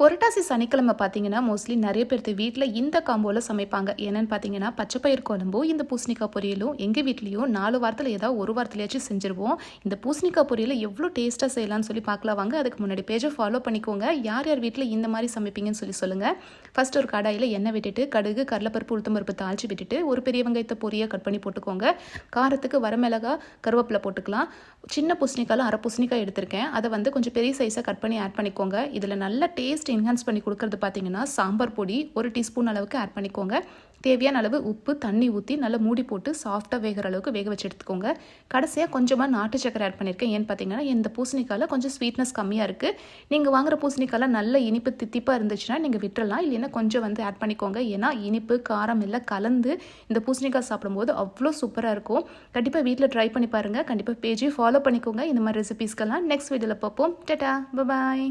புரட்டாசி சனிக்கிழமை பார்த்தீங்கன்னா மோஸ்ட்லி நிறைய பேர்த்து வீட்டில் இந்த காம்போவில் சமைப்பாங்க. என்னென்னு பார்த்தீங்கன்னா பச்சைப்பயிர் குழம்பும் இந்த பூசணிக்காய் பொரியலும் எங்கள் வீட்லேயும் நாலு வாரத்தில் ஏதாவது ஒரு வாரத்துலையாச்சும் செஞ்சுருவோம். இந்த பூசணிக்காய் பொரியலை எவ்வளோ டேஸ்ட்டாக செய்யலாம்னு சொல்லி பார்க்கலாம் வாங்க அதுக்கு முன்னாடி பேஜை ஃபாலோ பண்ணிக்கோங்க. யார் யார் வீட்டில் இந்த மாதிரி சமைப்பீங்கன்னு சொல்லி சொல்லுங்கள் ஃபர்ஸ்ட் ஒரு கடாயில் எண்ணெய் விட்டுட்டு கடுகு கடலப்பருப்பு உளுத்தம்பருப்பு தாளிச்சு விட்டுட்டு ஒரு பெரிய வெங்காயத்தை பொரியாக கட் பண்ணி போட்டுக்கோங்க. காரத்துக்கு வரமிளகா கருவேப்பிலை போட்டுக்கலாம். சின்ன பூசணிக்காயில் அரை பூசணிக்காய் எடுத்திருக்கேன். அதை வந்து கொஞ்சம் பெரிய சைஸாக கட் பண்ணி ஆட் பண்ணிக்கோங்க. இதில் நல்ல டேஸ்ட் டேஸ்ட் என்ஹான்ஸ் பண்ணி கொடுக்கறது பார்த்தீங்கன்னா சாம்பார் பொடி ஒரு டீஸ்பூன் அளவுக்கு ஆட் பண்ணிக்கோங்க. தேவையான அளவு உப்பு தண்ணி ஊற்றி நல்லா மூடி போட்டு சாஃப்டாக வேகிற அளவுக்கு வேக வச்சு எடுத்துக்கோங்க. கடைசியாக கொஞ்சமாக நாட்டு சக்கரை ஆட் பண்ணியிருக்கேன் ஏன்னு பார்த்தீங்கன்னா இந்த பூசணிக்காயில் கொஞ்சம் ஸ்வீட்னஸ் கம்மியாக இருக்குது நீங்கள் வாங்குற பூசணிக்காயில் நல்ல இனிப்பு தித்திப்பாக இருந்துச்சுன்னா நீங்கள் விட்டுறலாம். இல்லைன்னா கொஞ்சம் வந்து ஆட் பண்ணிக்கோங்க. ஏன்னா இனிப்பு காரம் எல்லாம் கலந்து இந்த பூசணிக்காய் சாப்பிடும்போது அவ்வளோ சூப்பராக இருக்கும். கண்டிப்பாக வீட்டில் ட்ரை பண்ணி பாருங்கள் கண்டிப்பாக பேஜையும் ஃபாலோ பண்ணிக்கோங்க. இந்த மாதிரி ரெசிபீஸ்க்கெல்லாம் நெக்ஸ்ட் வீடியோவில் பார்ப்போம். டட்டா பாய்